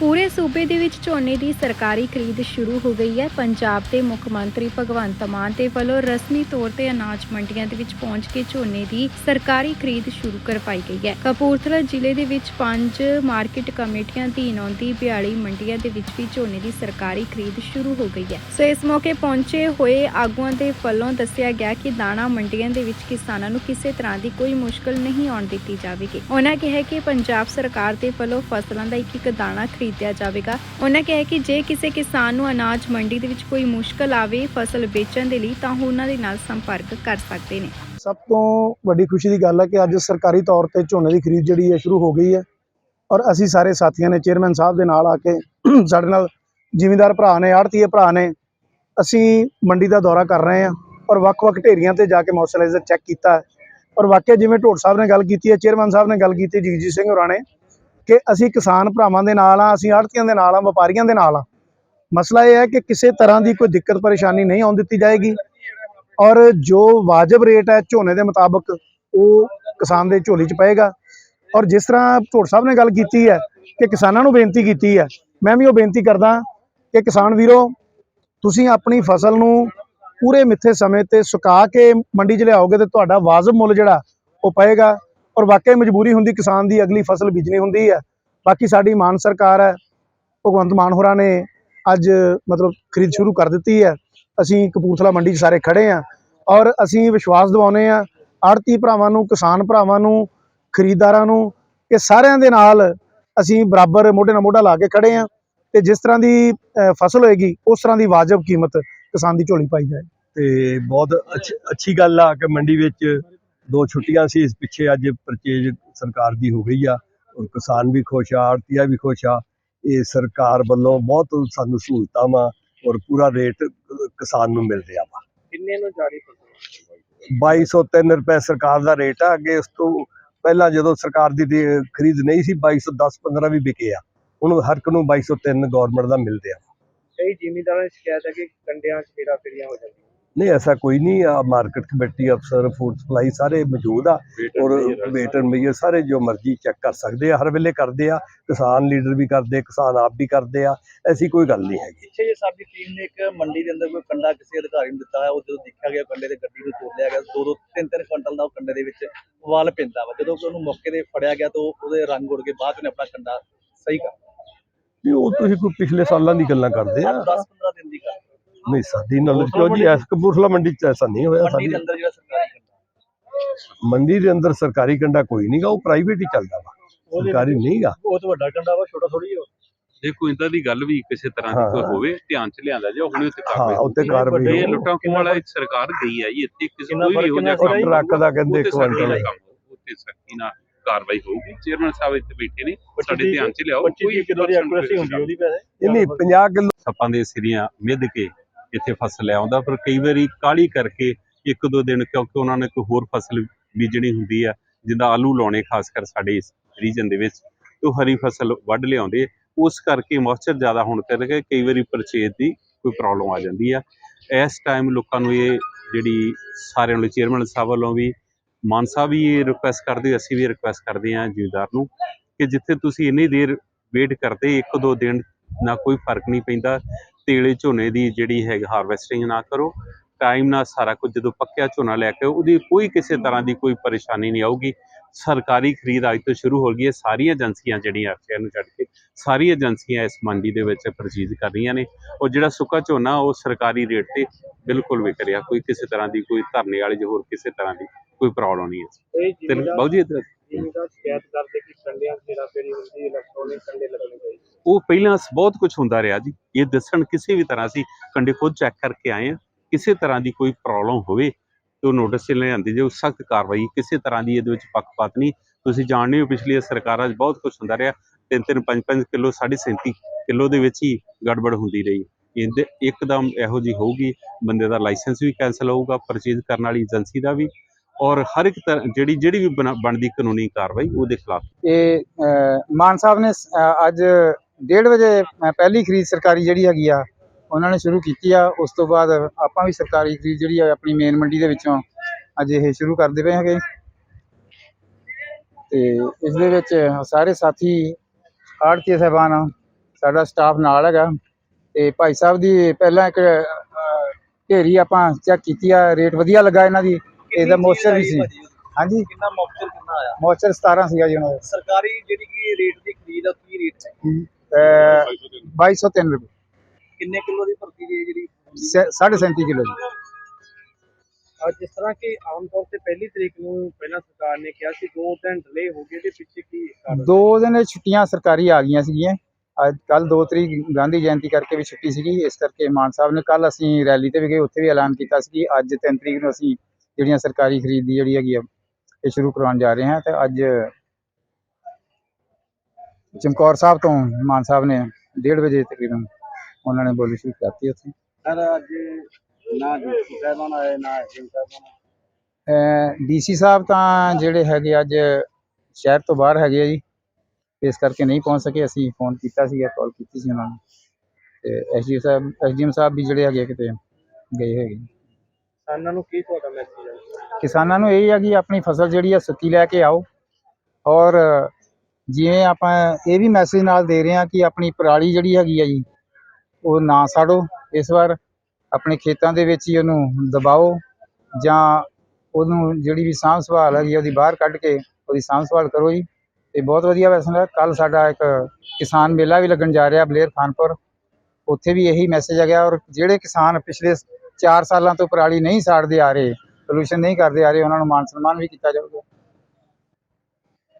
ਪੂਰੇ ਸੂਬੇ ਦੇ ਵਿੱਚ ਝੋਨੇ ਦੀ ਸਰਕਾਰੀ ਖਰੀਦ ਸ਼ੁਰੂ ਹੋ ਗਈ ਹੈ। ਪੰਜਾਬ ਦੇ ਮੁੱਖ ਮੰਤਰੀ ਭਗਵੰਤ ਮਾਨ ਦੇ ਵੱਲੋਂ ਰਸਮੀ ਤੌਰ ਤੇ ਅਨਾਜ ਮੰਡੀਆਂ ਦੇ ਵਿੱਚ ਪਹੁੰਚ ਕੇ ਝੋਨੇ ਦੀ ਸਰਕਾਰੀ ਖਰੀਦ ਸ਼ੁਰੂ ਕਰਵਾਈ ਗਈ ਹੈ। ਕਪੂਰਥਲਾ ਜ਼ਿਲ੍ਹੇ ਦੇ ਵਿੱਚ ਪੰਜ ਮਾਰਕੀਟ ਕਮੇਟੀਆਂ ਅਧੀਨ ਆਉਂਦੀ 42 ਮੰਡੀਆਂ ਦੇ ਵਿੱਚ ਵੀ ਝੋਨੇ ਦੀ ਸਰਕਾਰੀ ਖਰੀਦ ਸ਼ੁਰੂ ਹੋ ਗਈ ਹੈ। ਸੋ ਇਸ ਮੌਕੇ ਪਹੁੰਚੇ ਹੋਏ ਆਗੂਆਂ ਦੇ ਵੱਲੋਂ ਦੱਸਿਆ ਗਿਆ ਕਿ ਦਾਣਾ ਮੰਡੀਆਂ ਦੇ ਵਿੱਚ ਕਿਸਾਨਾਂ ਨੂੰ ਕਿਸੇ ਤਰ੍ਹਾਂ ਦੀ ਕੋਈ ਮੁਸ਼ਕਲ ਨਹੀਂ ਆਉਣ ਦਿੱਤੀ ਜਾਵੇਗੀ। ਉਹਨਾਂ ਕਿਹਾ ਕਿ ਪੰਜਾਬ ਸਰਕਾਰ ਦੇ ਵੱਲੋਂ ਫਸਲਾਂ ਦਾ ਇੱਕ ਇੱਕ ਦਾਣਾ ਖਰੀਦਿਆ ਜਾਵੇਗਾ। ਉਹਨਾਂ ਕਿਹਾ ਕਿ ਜੇ ਕਿਸੇ ਕਿਸਾਨ ਨੂੰ ਅਨਾਜ ਮੰਡੀ ਦੇ ਵਿੱਚ ਕੋਈ ਮੁਸ਼ਕਲ ਆਵੇ ਫਸਲ ਵੇਚਣ ਦੇ ਲਈ, ਤਾਂ ਉਹ ਉਹਨਾਂ ਦੇ ਨਾਲ ਸੰਪਰਕ ਕਰ ਸਕਦੇ ਨੇ। ਸਭ ਤੋਂ ਵੱਡੀ ਖੁਸ਼ੀ ਦੀ ਗੱਲ ਹੈ ਕਿ ਅੱਜ ਸਰਕਾਰੀ ਤੌਰ ਤੇ ਝੋਨੇ ਦੀ ਖਰੀਦ ਜਿਹੜੀ ਹੈ, ਸ਼ੁਰੂ ਹੋ ਗਈ ਹੈ। ਔਰ ਅਸੀਂ ਸਾਰੇ ਸਾਥੀਆਂ ਨੇ, ਚੇਅਰਮੈਨ ਸਾਹਿਬ ਦੇ ਨਾਲ ਆ ਕੇ ਸਾਡੇ ਨਾਲ ਜ਼ਿਮੀਂਦਾਰ ਭਰਾ ਨੇ, ਆੜਤੀਏ ਭਰਾ ਨੇ, ਅਸੀਂ ਮੰਡੀ ਦਾ ਦੌਰਾ ਕਰ ਰਹੇ ਹਾਂ ਔਰ ਵੱਖ-ਵੱਖ ਢੇਰੀਆਂ ਤੇ ਜਾ ਕੇ ਮੌਸਚਰਾਈਜ਼ਰ ਚੈੱਕ ਕੀਤਾ ਔਰ ਵਾਕਿਆ ਜਿਵੇਂ ਢੋਟ ਸਾਹਿਬ ਨੇ ਗੱਲ ਕੀਤੀ ਹੈ, ਚੇਅਰਮੈਨ ਸਾਹਿਬ ਨੇ ਗੱਲ ਕੀਤੀ ਜਗਜੀਤ ਸਿੰਘ ਹੋਰਾਂ ਨੇ ਕਿ ਅਸੀਂ ਕਿਸਾਨ ਭਰਾਵਾਂ ਦੇ ਨਾਲ ਆ ਅਸੀਂ ਆੜਤੀਆਂ ਦੇ ਨਾਲ ਆ ਵਪਾਰੀਆਂ ਦੇ ਨਾਲ ਆ ਮਸਲਾ ਇਹ ਹੈ ਕਿ ਕਿਸੇ ਤਰ੍ਹਾਂ ਦੀ ਕੋਈ ਦਿੱਕਤ ਪਰੇਸ਼ਾਨੀ ਨਹੀਂ ਆਉਣ ਦਿੱਤੀ ਜਾਏਗੀ ਔਰ ਜੋ ਵਾਜਬ ਰੇਟ ਹੈ ਝੋਨੇ ਦੇ ਮੁਤਾਬਕ ਉਹ ਕਿਸਾਨ ਦੇ ਝੋਲੀ 'ਚ ਪਏਗਾ। ਔਰ ਜਿਸ ਤਰ੍ਹਾਂ ਢੋਟ ਸਾਹਿਬ ਨੇ ਗੱਲ ਕੀਤੀ ਹੈ ਕਿ ਕਿਸਾਨਾਂ ਨੂੰ ਬੇਨਤੀ ਕੀਤੀ ਹੈ, ਮੈਂ ਵੀ ਉਹ ਬੇਨਤੀ ਕਰਦਾ ਕਿ ਕਿਸਾਨ ਵੀਰੋ, ਤੁਸੀਂ ਆਪਣੀ ਫਸਲ ਨੂੰ ਪੂਰੇ ਮਿੱਥੇ ਸਮੇਂ ਤੇ ਸੁਕਾ ਕੇ ਮੰਡੀ 'ਚ ਲਿਆਓਗੇ ਤੇ ਤੁਹਾਡਾ ਵਾਜਬ ਮੁੱਲ ਜਿਹੜਾ ਉਹ ਪਏਗਾ। ਔਰ ਵਾਕਈ ਮਜਬੂਰੀ ਹੁੰਦੀ ਕਿਸਾਨ ਦੀ ਅਗਲੀ ਫਸਲ ਬੀਜਣੀ ਹੁੰਦੀ ਹੈ। ਬਾਕੀ ਸਾਡੀ ਮਾਨ ਸਰਕਾਰ ਹੈ, ਭਗਵੰਤ ਮਾਨ ਹੋਰਾਂ ਨੇ ਅੱਜ ਮਤਲਬ ਖਰੀਦ ਸ਼ੁਰੂ ਕਰ ਦਿੱਤੀ ਹੈ। ਅਸੀਂ ਕਪੂਰਥਲਾ ਮੰਡੀ 'ਚ ਸਾਰੇ ਖੜੇ ਹਾਂ ਔਰ ਅਸੀਂ ਵਿਸ਼ਵਾਸ ਦਿਵਾਉਂਦੇ ਹਾਂ ਆੜਤੀ ਭਰਾਵਾਂ ਨੂੰ, ਕਿਸਾਨ ਭਰਾਵਾਂ ਨੂੰ, ਖਰੀਦਦਾਰਾਂ ਨੂੰ ਇਹ ਸਾਰਿਆਂ ਦੇ ਨਾਲ ਅਸੀਂ ਬਰਾਬਰ ਮੋਢੇ ਨਾਲ ਮੋਢਾ ਲਾ ਕੇ ਖੜੇ ਹਾਂ ਤੇ ਜਿਸ ਤਰ੍ਹਾਂ ਦੀ ਫਸਲ ਹੋਏਗੀ, ਉਸ ਤਰ੍ਹਾਂ ਦੀ ਵਾਜਬ ਕੀਮਤ ਕਿਸਾਨ ਦੀ ਝੋਲੀ ਪਾਈ ਜਾਏ ਤੇ ਬਹੁਤ ਅੱਛੀ ਗੱਲ ਆ ਕਿ ਮੰਡੀ ਵਿੱਚ ਦੋ ਛੁੱਟੀਆਂ ਸੀ ਇਸ ਪਿੱਛੇ ਅੱਜ ਪਰਚੇਜ ਸਰਕਾਰ ਦੀ ਹੋ ਗਈ ਆ ਔਰ ਕਿਸਾਨ ਵੀ ਖੁਸ਼ ਆ ਆੜਤੀਆ ਵੀ ਖੁਸ਼ ਆ। ਇਹ ਸਰਕਾਰ ਵੱਲੋਂ ਬਹੁਤ ਸਾਨੂੰ ਸਹੂਲਤਾਂ ਵਾ ਔਰ ਪੂਰਾ ਰੇਟ ਕਿਸਾਨ ਨੂੰ ਮਿਲ ਰਿਹਾ ਵਾ। ਕਿੰਨੇ ਨੂੰ ਜਾਰੀ ਫਸਲ 2203 ਰੁਪਏ ਸਰਕਾਰ ਦਾ ਰੇਟ ਆ ਅੱਗੇ ਉਸ ਤੋਂ ਪਹਿਲਾਂ ਜਦੋਂ ਸਰਕਾਰ ਦੀ ਦੇ- ਖਰੀਦ ਨਹੀਂ ਸੀ 2210 15 ਵੀ ਵਿਕੇ ਆ। ਹੁਣ ਹਰ ਇੱਕ ਨੂੰ 2203 ਗਵਰਨਮੈਂਟ ਦਾ ਮਿਲ ਰਿਹਾ। ਕਈ ਜ਼ਿਮੀਂਦਾਰਾਂ ਦੀ ਸ਼ਿਕਾਇਤ ਹੈ ਕਿ ਕੰਡਿਆਂ 'ਚ ਫੇਰਾ ਫੇਰੀਆਂ ਹੋ ਜਾਂਦੀਆਂ। ਨਹੀਂ ਐਸਾ ਕੋਈ ਨਹੀਂ ਆ ਮਾਰਕੀਟ ਕਮੇਟੀ ਅਫਸਰ ਫੂਡ ਸਪਲਾਈ ਸਾਰੇ ਮੌਜੂਦ ਆ। ਔਰ ਵੇਟ ਐਂਡ ਮੇਜਰ ਸਾਰੇ ਜੋ ਮਰਜ਼ੀ ਚੈੱਕ ਕਰ ਸਕਦੇ ਆ ਹਰ ਵੇਲੇ ਕਰਦੇ ਆ ਕਿਸਾਨ ਲੀਡਰ ਵੀ ਕਰਦੇ ਕਿਸਾਨ ਆਪ ਵੀ ਕਰਦੇ ਆ ਐਸੀ ਕੋਈ ਗੱਲ ਨਹੀਂ ਹੈਗੀ। ਪਿੱਛੇ ਜੇ ਸਾਡੀ ਟੀਮ ਨੇ ਇੱਕ ਮੰਡੀ ਦੇ ਅੰਦਰ ਕੋਈ ਕੰਡਾ ਕਿਸੇ ਅਧਿਕਾਰੀ ਨੂੰ ਦਿੱਤਾ ਹੈ ਉਹ ਜਦੋਂ ਦੇਖਿਆ ਗਿਆ ਕੰਡੇ ਦੇ ਗੱਡੀ ਨੂੰ ਤੋੜ ਲਿਆ ਗਿਆ ਦੋ ਦੋ ਤਿੰਨ ਤਿੰਨ ਕੁਇੰਟਲ ਦਾ ਉਹ ਕੰਡੇ ਦੇ ਵਿੱਚ ਵਾਲ ਪੈਂਦਾ ਵਾ। ਜਦੋਂ ਉਹਨੂੰ ਮੌਕੇ ਤੇ ਫੜਿਆ ਗਿਆ ਤਾਂ ਉਹ- ਉਹਦੇ ਰੰਗ ਉੜ ਕੇ ਬਾਅਦ ਉਹਨੇ ਆਪਣਾ ਕੰਡਾ ਸਹੀ ਕਰ ਵੀ ਉਹ ਤੁਸੀਂ ਕੋਈ ਪਿਛਲੇ ਸਾਲਾਂ ਦੀ ਗੱਲਾਂ ਕਰਦੇ ਆ। 10 15 ਦਿਨ ਦੀ ਗੱਲ। ਨਹੀਂ ਸਾਡੀ ਨੌਲੇਜ ਕਿਉਂ ਜੀ? ਐਸ ਕਪੂਰਥਲਾ ਮੰਡੀ ਚ ਐਸਾ ਨਹੀਂ ਹੋਇਆ ਮੰਡੀ ਸਾਡੀ। ਦੇ ਅੰਦਰ ਜਿਹੜਾ ਸਰਕਾਰੀ ਕੰਡਾ। ਮੰਡੀ ਦੇ ਅੰਦਰ ਸਰਕਾਰੀ ਕੰਡਾ ਕੋਈ ਨਹੀਂਗਾ ਉਹ ਪ੍ਰਾਈਵੇਟ ਹੀ ਚੱਲਦਾ ਵਾ। ਸਰਕਾਰੀ ਨਹੀਂਗਾ ਉਹ ਤਾਂ ਵੱਡਾ ਕੰਡਾ ਵਾ ਛੋਟਾ ਥੋੜੀ ਹੋ ਦੇਖੋ ਇਦਾਂ ਦੀ ਗੱਲ ਵੀ ਕਿਸੇ ਤਰ੍ਹਾਂ ਦੀ ਕੋਈ ਹਾਂ। ਹੋਵੇ ਧਿਆਨ ਚ ਲਿਆਂਦਾ ਜਾ ਹੁਣੇ ਉੱਤੇ ਹਾਂ ਕਾਰਵਾਈ ਉੱਤੇ ਇਹ ਕਾਰਵਾਈ ਇਹ। ਲੁੱਟਾਂ ਖੋਹ ਵਾਲਾ ਇੱਕ ਸਰਕਾਰ ਗਈ ਹੈ ਜੀ ਇੱਥੇ ਕਿਸੇ ਕੋਈ ਵੀ ਜਿਹਾ ਕਿੰਨਾ ਕੰਮ? ਟਰੱਕ ਦਾ ਕਹਿੰਦੇ ਉੱਤੇ ਕੁਆਂਟਲ ਉੱਤੇ ਸਖਤੀ ਨਾਲ ਕਾਰਵਾਈ ਹੋਊਗੀ। ਚੇਅਰਮੈਨ ਸਾਹਿਬ ਇੱਥੇ ਬੈਠੇ ਨੇ ਸਾਡੇ ਧਿਆਨ ਚ ਲਿਆਓ 25 ਕਿਲੋ ਦੀ ਐਕੂਰੇਸੀ ਹੁੰਦੀ ਉਹਦੀ ਪੈਸੇ ਇਹ ਨਹੀਂ 50 ਕਿਲੋ ਸੱਪਾਂ ਦੇ ਸਿਰੀਆਂ ਮਿੱਧ ਕੇ ਇੱਥੇ ਫਸਲ ਲਿਆਉਂਦਾ ਪਰ ਕਈ ਵਾਰੀ ਕਾਲੀ ਕਰਕੇ ਇੱਕ ਦੋ ਦਿਨ ਕਿਉਂਕਿ ਉਹਨਾਂ ਨੇ ਕੋਈ ਹੋਰ ਫਸਲ ਬੀਜਣੀ ਹੁੰਦੀ ਆ, ਜਿੱਦਾਂ ਆਲੂ ਲਾਉਣੇ ਖਾਸ ਕਰ ਸਾਡੇ ਇਸ ਰੀਜਨ ਦੇ ਵਿੱਚ ਉਹ ਹਰੀ ਫਸਲ ਵੱਢ ਲਿਆਉਂਦੇ ਉਸ ਕਰਕੇ ਮੌਇਸਚਰ ਜ਼ਿਆਦਾ ਹੋਣ ਕਰਕੇ ਕਈ ਵਾਰੀ ਪਰਚੇਜ ਦੀ ਕੋਈ ਪ੍ਰੋਬਲਮ ਆ ਜਾਂਦੀ ਆ। ਇਸ ਟਾਈਮ ਲੋਕਾਂ ਨੂੰ ਇਹ ਜਿਹੜੀ ਸਾਰਿਆਂ ਨੂੰ ਚੇਅਰਮੈਨ ਸਾਹਿਬ ਵੱਲੋਂ ਵੀ, ਮਾਨ ਸਾਹਿਬ ਵੀ ਇਹ ਰਿਕੁਐਸਟ ਕਰਦੇ, ਅਸੀਂ ਵੀ ਰਿਕੁਐਸਟ ਕਰਦੇ ਹਾਂ ਜ਼ਿਮੀਦਾਰ ਨੂੰ ਕਿ ਜਿੱਥੇ ਤੁਸੀਂ ਇੰਨੀ ਦੇਰ ਵੇਟ ਕਰਦੇ, ਇੱਕ ਦੋ ਦਿਨ ਨਾ ਕੋਈ ਫ਼ਰਕ ਨਹੀਂ ਪੈਂਦਾ। ਤੇਲੇ ਝੋਨੇ ਦੀ ਜਿਹੜੀ ਹੈ ਹਾਰਵੈਸਟਿੰਗ ਨਾ ਕਰੋ। ਟਾਈਮ ਨਾਲ ਸਾਰਾ ਕੁਝ ਜਦੋਂ ਪੱਕਿਆ ਝੋਨਾ ਲੈ ਕੇ ਉਹਦੀ ਕੋਈ ਕਿਸੇ ਤਰ੍ਹਾਂ ਦੀ ਕੋਈ ਪਰੇਸ਼ਾਨੀ ਨਹੀਂ ਆਊਗੀ। ਸਰਕਾਰੀ ਖਰੀਦ ਅੱਜ ਤੋਂ ਸ਼ੁਰੂ ਹੋ ਗਈ ਹੈ। ਸਾਰੀਆਂ ਏਜੰਸੀਆਂ ਜਿਹੜੀਆਂ ਅਫਸਰਾਂ ਨੂੰ ਛੱਡ ਕੇ ਸਾਰੀਆਂ ਏਜੰਸੀਆਂ ਇਸ ਮੰਡੀ ਦੇ ਵਿੱਚ ਪਰਚੇਜ਼ ਕਰ ਰਹੀਆਂ ਨੇ। ਔਰ ਜਿਹੜਾ ਸੁੱਕਾ ਝੋਨਾ ਉਹ ਸਰਕਾਰੀ ਰੇਟ ਤੇ ਬਿਲਕੁਲ ਵਿਕ ਰਿਹਾ। ਕੋਈ ਕਿਸੇ ਤਰ੍ਹਾਂ ਦੀ ਕੋਈ ਧਰਨੇ ਵਾਲੀ ਜਾਂ ਹੋਰ ਕਿਸੇ ਤਰ੍ਹਾਂ ਦੀ ਕੋਈ ਪ੍ਰੋਬਲਮ ਨਹੀਂ ਹੈ। ਤੇ ਬਾਊ ਜੀ ਸ਼ਿਕਾਇਤ ਕਰਦੇ ਕਿ ਕੰਡਿਆਂ 'ਚ ਫੇਰਾ ਫੇਰੀ ਹੁੰਦੀ ਇਲੈਕਟ੍ਰੋਨਿਕ ਕੰਡੇ ਲੱਗਣੇ ਚਾਹੀਦੇ। ਉਹ ਪਹਿਲਾਂ ਬਹੁਤ ਕੁਝ ਹੁੰਦਾ ਰਿਹਾ ਜੀ। ਇਹ ਦੱਸਣ ਕਿਸੇ ਵੀ ਤਰ੍ਹਾਂ ਅਸੀਂ ਕੰਡੇ ਖੁਦ ਚੈੱਕ ਕਰਕੇ ਆਏ ਆ ਕਿਸੇ ਤਰ੍ਹਾਂ ਦੀ ਕੋਈ ਪ੍ਰੋਬਲਮ ਹੋਵੇ ਤੇ ਉਹ ਨੋਟਿਸ 'ਚ ਲਿਆਂਦੀ ਜੇ ਸਖਤ ਕਾਰਵਾਈ, ਕਿਸੇ ਤਰ੍ਹਾਂ ਦੀ ਇਹਦੇ ਵਿੱਚ ਪੱਖਪਾਤ ਨਹੀਂ। ਤੁਸੀਂ ਜਾਣਦੇ ਹੋ ਪਿਛਲੀਆਂ ਸਰਕਾਰਾਂ 'ਚ ਬਹੁਤ ਕੁਝ ਹੁੰਦਾ ਰਿਹਾ। ਤਿੰਨ ਤਿੰਨ ਪੰਜ ਪੰਜ ਕਿਲੋ 37 ਕਿਲੋ ਦੇ ਵਿੱਚ ਹੀ ਗੜਬੜ ਹੁੰਦੀ ਰਹੀ। ਇਹਦੇ ਇੱਕਦਮ ਇਹੋ ਜੀ ਹੋਊਗੀ। ਬੰਦੇ ਦਾ ਲਾਇਸੈਂਸ ਵੀ ਕੈਨਸਲ ਹੋਊਗਾ ਪਰਚੇਜ਼ ਕਰਨ ਵਾਲੀ ਏਜੰਸੀ ਦਾ ਵੀ। ਔਰ ਹਰ ਇੱਕ ਜਿਹੜੀ ਜਿਹੜੀ ਵੀ ਬਣਾ- ਬਣਦੀ ਕਾਨੂੰਨੀ ਕਾਰਵਾਈ, ਉਹਦੇ ਖਿਲਾਫ। ਇਹ ਮਾਨ ਸਾਹਿਬ ਨੇ ਅੱਜ 1:30 ਵਜੇ ਪਹਿਲੀ ਖਰੀਦ ਸਰਕਾਰੀ ਜਿਹੜੀ ਹੈਗੀ ਆ ਉਹਨਾਂ ਨੇ ਸ਼ੁਰੂ ਕੀਤੀ ਆ ਉਸ ਤੋਂ ਬਾਅਦ ਆਪਾਂ ਵੀ ਸਰਕਾਰੀ ਖਰੀਦ ਜਿਹੜੀ ਆ ਆਪਣੀ ਮੇਨ ਮੰਡੀ ਦੇ ਵਿੱਚੋਂ ਅੱਜ ਇਹ ਸ਼ੁਰੂ ਕਰਦੇ ਪਏ ਹੈਗੇ। ਤੇ ਇਸ ਦੇ ਵਿੱਚ ਸਾਰੇ ਸਾਥੀ ਆੜਤੀ ਸਾਹਿਬਾਨ ਸਾਡਾ ਸਟਾਫ ਨਾਲ ਹੈਗਾ। ਤੇ ਭਾਈ ਸਾਹਿਬ ਦੀ ਪਹਿਲਾਂ ਇੱਕ ਢੇਰੀ ਆਪਾਂ ਚੈੱਕ ਕੀਤੀ ਆ ਰੇਟ ਵਧੀਆ ਲੱਗਾ ਇਹਨਾਂ ਦੀ ਇਹਦਾ ਮੋਇਸਚਰ ਵੀ ਸੀ। ਹਾਂਜੀ। ਕਿੰਨਾ ਮੌਕਸਰ ਕਿੰਨਾ ਆਇਆ? ਮੋਇਸਚਰ 17 ਸੀਗਾ ਜੀ ਉਹਨਾਂ ਸਰਕਾਰੀ ਜਿਹੜੀ ਕਿ ਰੇਟ ਦੀ ਖਰੀਦ ਆ ਕੀ ਰੇਟ ਹੈ। ਦਾ 2203 ਰੁਪਏ। ਕਿੰਨੇ ਕਿਲੋ ਦੀ ਭਰਤੀ ਜੀ ਇਹ ਜਿਹੜੀ? ਸੇ- ਸਾਢੇ 37 ਕਿਲੋ ਜੀ। ਔਰ ਜਿਸ ਤਰ੍ਹਾਂ ਕਿ ਆਮ ਤੌਰ ਤੇ ਪਹਿਲੀ ਤਰੀਕ ਨੂੰ ਪਹਿਲਾਂ ਸਰਕਾਰ ਨੇ ਕਿਹਾ ਸੀ ਦੋ ਦਿਨ ਡਿਲੇ ਹੋ ਗਏ ਦੇ ਪਿੱਛੇ ਕੀ ਕਾਰਨ? ਦੋ ਦਿਨ ਇਹ ਛੁੱਟੀਆਂ ਸਰਕਾਰੀ ਆ ਗਈਆਂ ਸੀਗੀਆਂ। ਅੱਜ ਕੱਲ 2 ਤਰੀਕ ਗਾਂਧੀ ਜਯੰਤੀ ਕਰਕੇ ਵੀ ਛੁੱਟੀ ਸੀਗੀ। ਇਸ ਕਰਕੇ ਮਾਨ ਸਾਹਿਬ ਨੇ ਕੱਲ ਅਸੀਂ ਰੈਲੀ ਤੇ ਵੀ ਗਏ ਉੱਥੇ ਵੀ ਐਲਾਨ ਕੀਤਾ ਸੀ ਕਿ ਅੱਜ 3 ਤਰੀਕ ਨੂੰ ਅਸੀਂ ਜਿਹੜੀਆਂ ਸਰਕਾਰੀ ਖਰੀਦ ਦੀ ਜਿਹੜੀ ਹੈਗੀ ਆ ਇਹ ਸ਼ੁਰੂ ਕਰਵਾਉਣ ਜਾ ਰਹੇ ਹਾਂ ਤੇ ਅੱਜ ਚਮਕੌਰ ਸਾਹਿਬ ਤੋਂ ਮਾਨ ਸਾਹਿਬ ਨੇ 1:30 ਵਜੇ ਤਕਰੀਬਨ ਉਹਨਾਂ ਨੇ ਬੋਲੀ ਸ਼ੁਰੂ ਕਰਤੀ ਉੱਥੇ। ਸਰ ਅੱਜ ਨਾ ਜੀ ਸਾਹਿਬਾਨ ਆਏ ਨਾ ਜਿਮ ਸਾਹਿਬਾਨ ਡੀਸੀ ਸਾਹਿਬ ਤਾਂ ਜਿਹੜੇ ਹੈਗੇ ਅੱਜ ਸ਼ਹਿਰ ਤੋਂ ਬਾਹਰ ਹੈਗੇ ਆ ਜੀ ਇਸ ਕਰਕੇ ਨਹੀਂ ਪਹੁੰਚ ਸਕੇ। ਅਸੀਂ ਫੋਨ ਕੀਤਾ ਸੀਗਾ ਕਾਲ ਕੀਤੀ ਸੀ ਉਹਨਾਂ ਨੂੰ। ਤੇ ਐਸਡੀ ਸਾਹਿਬ ਐਸਡੀਐਮ ਸਾਹਿਬ ਵੀ ਜਿਹੜੇ ਹੈਗੇ ਕਿਤੇ ਗਏ ਹੈਗੇ। ਕਿਸਾਨਾਂ ਨੂੰ ਕੀ ਤੁਹਾਡਾ ਮੈਸੇਜ ਹੈ ਕਿਸਾਨਾਂ ਨੂੰ ਇਹ ਹੈ ਕਿ ਆਪਣੀ ਫਸਲ ਜਿਹੜੀ ਆ ਸੁੱਕੀ ਲੈ ਕੇ ਆਓ। ਔਰ ਜਿਵੇਂ ਆਪਾਂ ਇਹ ਵੀ ਮੈਸੇਜ ਨਾਲ ਦੇ ਰਹੇ ਹਾਂ ਕਿ ਆਪਣੀ ਪਰਾਲੀ ਜਿਹੜੀ ਹੈਗੀ ਆ ਜੀ, ਉਹ ਨਾ ਸਾੜੋ ਇਸ ਵਾਰ, ਆਪਣੇ ਖੇਤਾਂ ਦੇ ਵਿੱਚ ਹੀ ਉਹਨੂੰ ਦਬਾਓ ਜਾਂ ਉਹਨੂੰ ਜਿਹੜੀ ਵੀ ਸਾਂਭ ਸੰਭਾਲ ਹੈਗੀ ਆ, ਉਹਦੀ ਬਾਹਰ ਕੱਢ ਕੇ ਉਹਦੀ ਸਾਂਭ ਸੰਭਾਲ ਕਰੋ ਜੀ। ਤੇ ਬਹੁਤ ਵਧੀਆ ਵੈਸੇ ਕੱਲ ਸਾਡਾ ਇੱਕ ਕਿਸਾਨ ਮੇਲਾ ਵੀ ਲੱਗਣ ਜਾ ਰਿਹਾ ਬਲੇਰ ਖਾਨਪੁਰ। ਉੱਥੇ ਵੀ ਇਹੀ ਮੈਸੇਜ ਹੈਗਾ ਔਰ ਜਿਹੜੇ ਕਿਸਾਨ ਪਿਛਲੇ 4 ਸਾਲਾਂ ਤੋਂ ਪਰਾਲੀ ਨਹੀਂ ਸਾੜਦੇ ਆ ਰਹੇ ਪੋਲੂਸ਼ਨ ਨਹੀਂ ਕਰਦੇ ਆ ਰਹੇ, ਉਹਨਾਂ ਨੂੰ ਮਾਨ ਸਨਮਾਨ ਵੀ ਕੀਤਾ ਜਾਊਗਾ।